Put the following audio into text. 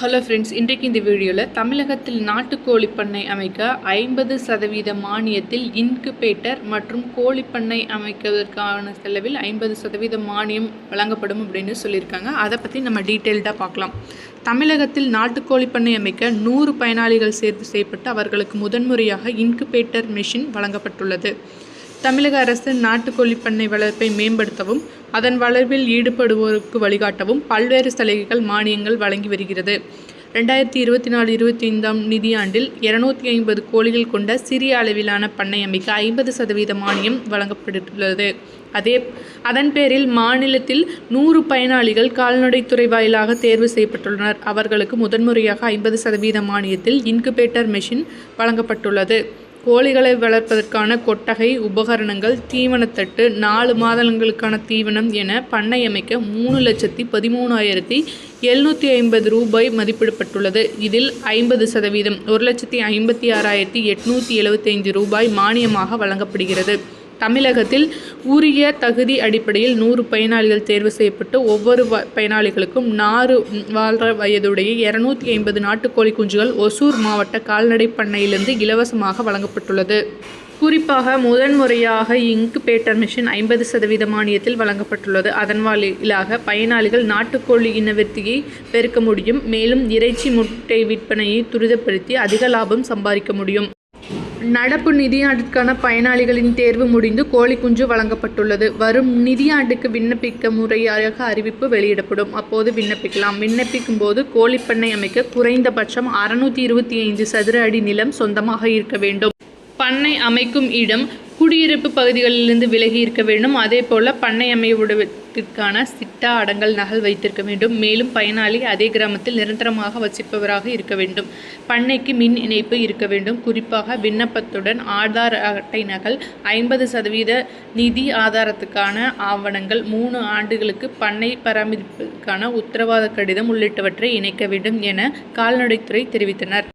Hello friends இன்றைக்கு இந்த வீடியோவில் தமிழகத்தில் நாட்டுக்கோழி பண்ணை அமைக்க ஐம்பது சதவீத மானியத்தில் இன்குபேட்டர் மற்றும் கோழி பண்ணை அமைக்கிறதுக்கான செலவில் ஐம்பது சதவீத மானியம் வழங்கப்படும் அப்படின்னு சொல்லியிருக்காங்க. அதை பற்றி நம்ம டீட்டெயில்டாக பார்க்கலாம். தமிழகத்தில் நாட்டுக்கோழி பண்ணை அமைக்க நூறு பயனாளிகள் சேர்த்து செய்யப்பட்டு அவர்களுக்கு முதன்முறையாக இன்குபேட்டர் மெஷின் வழங்கப்பட்டுள்ளது. தமிழக அரசு நாட்டுக்கோழி பண்ணை வளர்ப்பை மேம்படுத்தவும் அதன் வளர்வில் ஈடுபடுவோருக்கு வழிகாட்டவும் பல்வேறு சலுகைகள் மானியங்கள் வழங்கி வருகிறது. ரெண்டாயிரத்தி இருபத்தி நாலு இருபத்தி ஐந்தாம் நிதியாண்டில் இருநூத்தி ஐம்பது கோழிகள் கொண்ட சிறிய அளவிலான பண்ணை அமைக்க ஐம்பது சதவீத மானியம் வழங்கப்பட்டுள்ளது. அதே அதன் பேரில் மாநிலத்தில் நூறு பயனாளிகள் கால்நடைத்துறை வாயிலாக தேர்வு செய்யப்பட்டுள்ளனர். அவர்களுக்கு முதன்முறையாக ஐம்பது சதவீத மானியத்தில் இன்குபேட்டர் மெஷின் வழங்கப்பட்டுள்ளது. கோழிகளை வளர்ப்பதற்கான கொட்டகை உபகரணங்கள் தீவனத்தட்டு நாலு மாதங்களுக்கான தீவனம் என பண்ணை அமைக்க மூணு லட்சத்தி பதிமூணாயிரத்தி எழுநூற்றி ஐம்பது ரூபாய் மதிப்பிடப்பட்டுள்ளது. இதில் ஐம்பது சதவீதம் ஒரு லட்சத்தி ஐம்பத்தி ஆறாயிரத்தி எட்நூற்றி எழுபத்தைந்து ரூபாய் மானியமாக வழங்கப்படுகிறது. தமிழகத்தில் உரிய தகுதி அடிப்படையில் நூறு பயனாளிகள் தேர்வு செய்யப்பட்டு ஒவ்வொரு பயனாளிகளுக்கும் நாறு வாழ்ற வயதுடைய இருநூத்தி ஐம்பது நாட்டுக்கோழி குஞ்சுகள் ஒசூர் மாவட்ட கால்நடை பண்ணையிலிருந்து இலவசமாக வழங்கப்பட்டுள்ளது. குறிப்பாக முதன்முறையாக இன்குபேட்டர் மிஷின் ஐம்பது சதவீத மானியத்தில் வழங்கப்பட்டுள்ளது. அதன் வாயிலாக பயனாளிகள் நாட்டுக்கோழி இனவிருத்தியை பெருக்க முடியும். மேலும் இறைச்சி முட்டை விற்பனையை துரிதப்படுத்தி அதிக லாபம் சம்பாதிக்க முடியும். நடப்பு நிதியாண்டிற்கான பயனாளிகளின் தேர்வு முடிந்து கோழிக்குஞ்சு வழங்கப்பட்டுள்ளது. வரும் நிதியாண்டுக்கு விண்ணப்பிக்க முறையாக அறிவிப்பு வெளியிடப்படும். அப்போது விண்ணப்பிக்கலாம். விண்ணப்பிக்கும் போது கோழிப்பண்ணை அமைக்க குறைந்தபட்சம் அறுநூற்றி இருபத்தி ஐந்து சதுர அடி நிலம் சொந்தமாக இருக்க வேண்டும். பண்ணை அமைக்கும் இடம் குடியிருப்பு பகுதிகளிலிருந்து விலகி இருக்க வேண்டும். அதே போல பண்ணை அமைவிடத்திற்கான சிட்டா அடங்கல் நகல் வைத்திருக்க வேண்டும். மேலும் பயனாளி அதே கிராமத்தில் நிரந்தரமாக வசிப்பவராக இருக்க வேண்டும். பண்ணைக்கு மின் இணைப்பு இருக்க வேண்டும். குறிப்பாக விண்ணப்பத்துடன் ஆதார் அட்டை நகல் ஐம்பது சதவீத நிதி ஆதாரத்துக்கான ஆவணங்கள் மூணு ஆண்டுகளுக்கு பண்ணை பராமரிப்புக்கான உத்தரவாத கடிதம் உள்ளிட்டவற்றை இணைக்க வேண்டும் என கால்நடைத்துறை தெரிவித்தனர்.